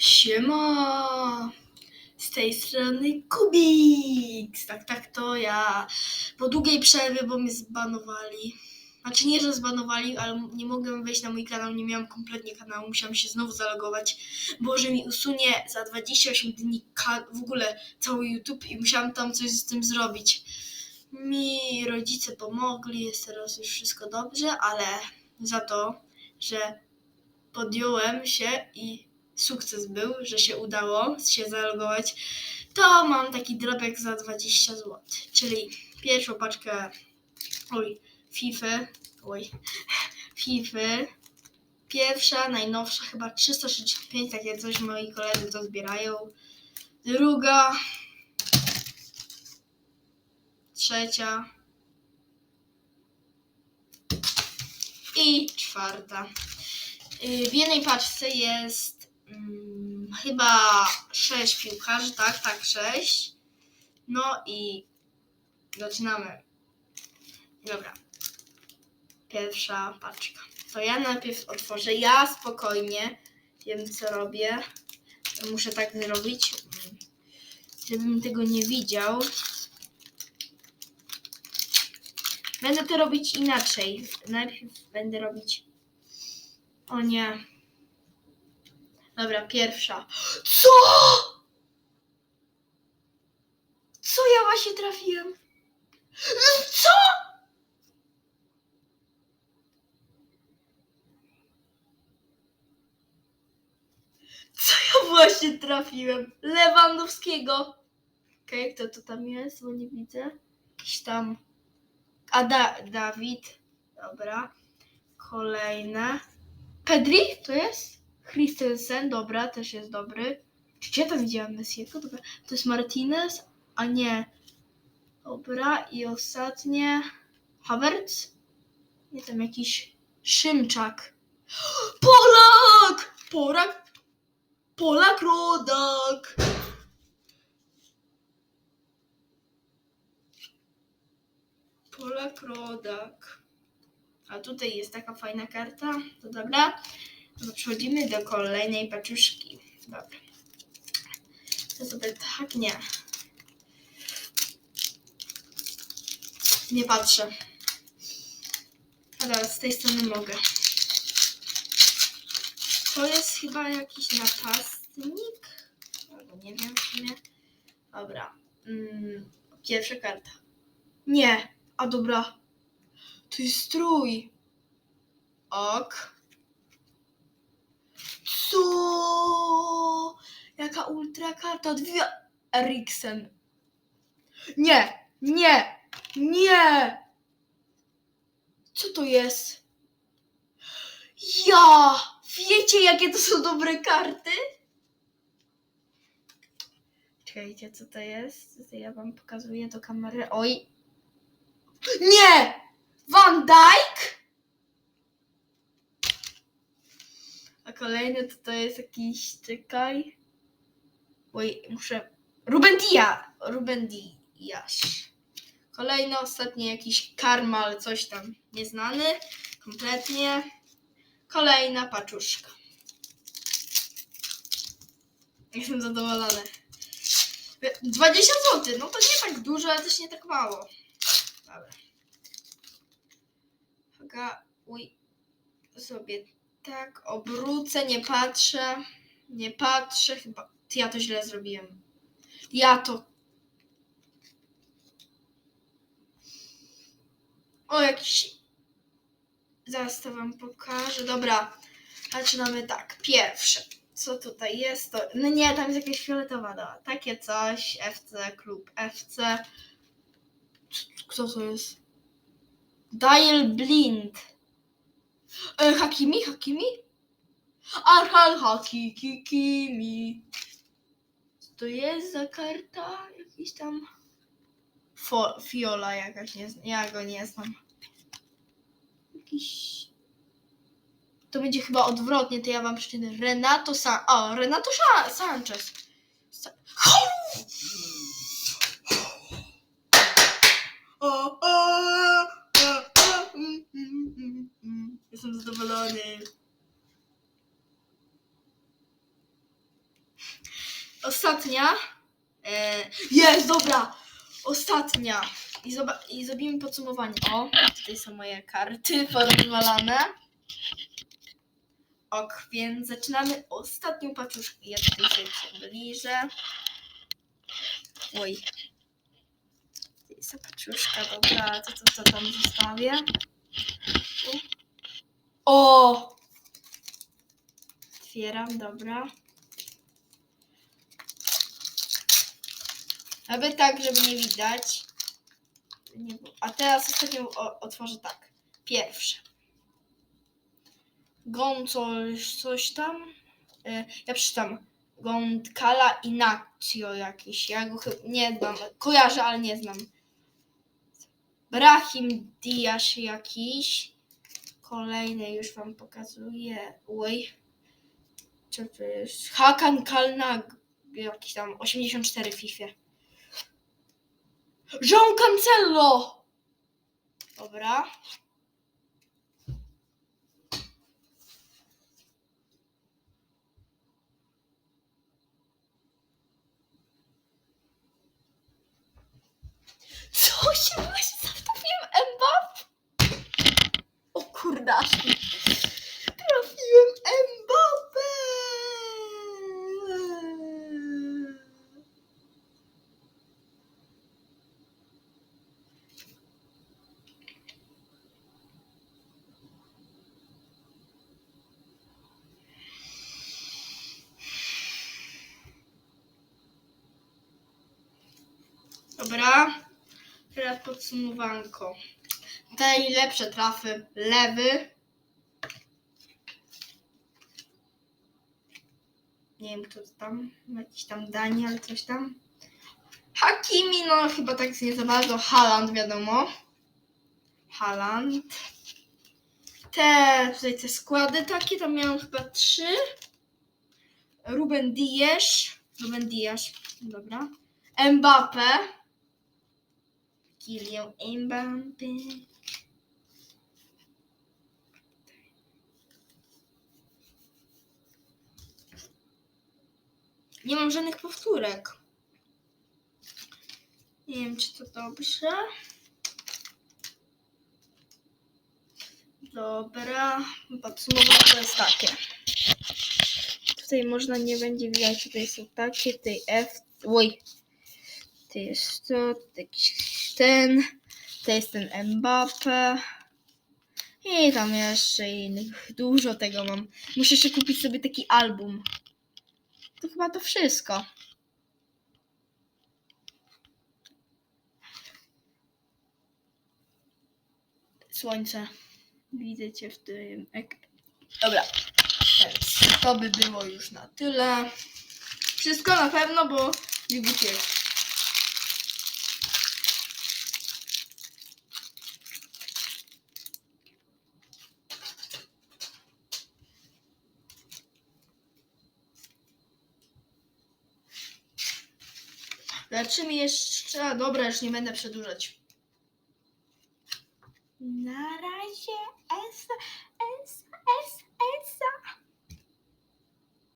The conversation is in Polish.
Siema! Z tej strony Kubiks! Tak, tak, to ja. Po długiej przerwie, bo mnie zbanowali. Znaczy nie, że zbanowali, ale nie mogłem wejść na mój kanał, nie miałam kompletnie kanału, musiałam się znowu zalogować, bo że mi usunie za 28 dni w ogóle cały YouTube i musiałam tam coś z tym zrobić. Mi rodzice pomogli, jest teraz już wszystko dobrze, ale za to, że podjąłem się i sukces był, że się udało się zalogować, to mam taki drobek za 20 zł. Czyli pierwszą paczkę oj, FIFA, oj, FIFA, pierwsza, najnowsza, chyba 365, takie coś moi koledzy to zbierają. Druga, trzecia i czwarta. Y, W jednej paczce jest mm, chyba 6 piłkarzy, tak, tak, 6. No i zaczynamy. Dobra. Pierwsza paczka. To ja najpierw otworzę. Ja spokojnie wiem, co robię. Muszę tak zrobić, żebym tego nie widział. Będę to robić inaczej. Najpierw będę robić o nie. Dobra, pierwsza. Co? Co ja właśnie trafiłem? Co? Co ja właśnie trafiłem? Lewandowskiego. Okej, kto to tam jest? Bo nie widzę. Jakiś tam. A da, Dawid. Dobra. Kolejne. Pedri to jest? Christensen, dobra, też jest dobry. Czy ja tam widziałam Messiego? Dobra. To jest Martinez, a nie. Dobra, i ostatnie. Havertz? Nie tam jakiś Szymczak. Polak! Polak! Polak rodak! Polak rodak. A tutaj jest taka fajna karta. To dobra. Przechodzimy do kolejnej paczuszki. Dobra. To sobie tak nie. Nie patrzę. Ale z tej strony mogę. To jest chyba jakiś napastnik. Albo nie wiem w sumie. Dobra. Mm, pierwsza karta. Nie. A dobra. To jest strój. Ok. Co? Jaka ultra karta? Dwie Eriksen. Nie, nie, nie. Co to jest? Ja! Wiecie, jakie to są dobre karty? Czekajcie, co to jest? Ja wam pokazuję do kamery. Oj. Nie! Van Dijk? A kolejny to, to jest jakiś, czekaj. Oj, muszę... Ruben Diaz. Ruben Diaz. Kolejny, ostatni jakiś karmal, coś tam nieznany. Kompletnie. Kolejna paczuszka. Jestem zadowolony. 20 zł, no to nie tak dużo, ale też nie tak mało. Dobra. Uwaga, uj, sobie tak obrócę, nie patrzę, nie patrzę, chyba, ja to źle zrobiłem. Ja to... O, jakiś... Zaraz to wam pokażę, dobra, zaczynamy tak, pierwsze, co tutaj jest, to, no nie, tam jest jakaś fioletowa, dobra, takie coś, FC, klub FC, kto to jest? Dial Blind. E, Hakimi? Hakimi? Arhal Hakikimi. Co to jest za karta? Jakiś tam... Fo, fiola jakaś, nie, ja go nie znam. Jakiś... To będzie chyba odwrotnie, to ja wam przeczytam. Renato San... O, Renato Sa- Sanchez. Sa- O, o, o, o, mm, mm, mm, mm. Jestem zadowolony. ostatnia. E, jest, dobra. Ostatnia. I, I zrobimy podsumowanie. O, tutaj są moje karty porozwalane. Ok, więc zaczynamy ostatnią paczuszkę. Ja tutaj się przybliżę. Oj. To jest ta paczuszka, dobra, to, to, to tam zostawię. Tu. O! Otwieram, dobra. Aby tak, żeby nie widać. A teraz ostatnią otworzę tak. Pierwsze. Gon coś, coś tam. E, ja przeczytam. Gondkala Inaccio jakiś. Ja go nie znam. Kojarzę, ale nie znam. Brahim Diasz jakiś. Kolejny już wam pokazuję. Oj. Co to jest? Hakan Kalnag. Jakiś tam 84 w FIFA. Jean Cancello! Dobra. Co się właśnie zawtopiłem Mbappe? O kurde, aż mi trafiłem Mbappe! Dobra, teraz podsumowanko. Tutaj lepsze trafy. Lewy. Nie wiem kto to tam. Jakiś tam Daniel, coś tam. Hakimi, no chyba tak nie za bardzo. Haaland, wiadomo. Haaland. Te, tutaj te składy takie, tam miałem chyba trzy. Ruben Dias. Ruben Dias, dobra. Mbappe. Kylian Mbappe. Nie mam żadnych powtórek. Nie wiem, czy to dobrze. Dobra, podsumowanie to jest takie. Tutaj można nie będzie widać, tutaj są takie, tutaj F, oj, to jest to, to jakiś ten, to jest ten Mbappe. I tam jeszcze innych, dużo tego mam. Muszę jeszcze kupić sobie taki album. To chyba to wszystko. Słońce. Widzę cię w tym. Dobra. Więc to by było już na tyle. Wszystko na pewno, bo nie Leczymy jeszcze. Dobra, już nie będę przedłużać. Na razie. Esa.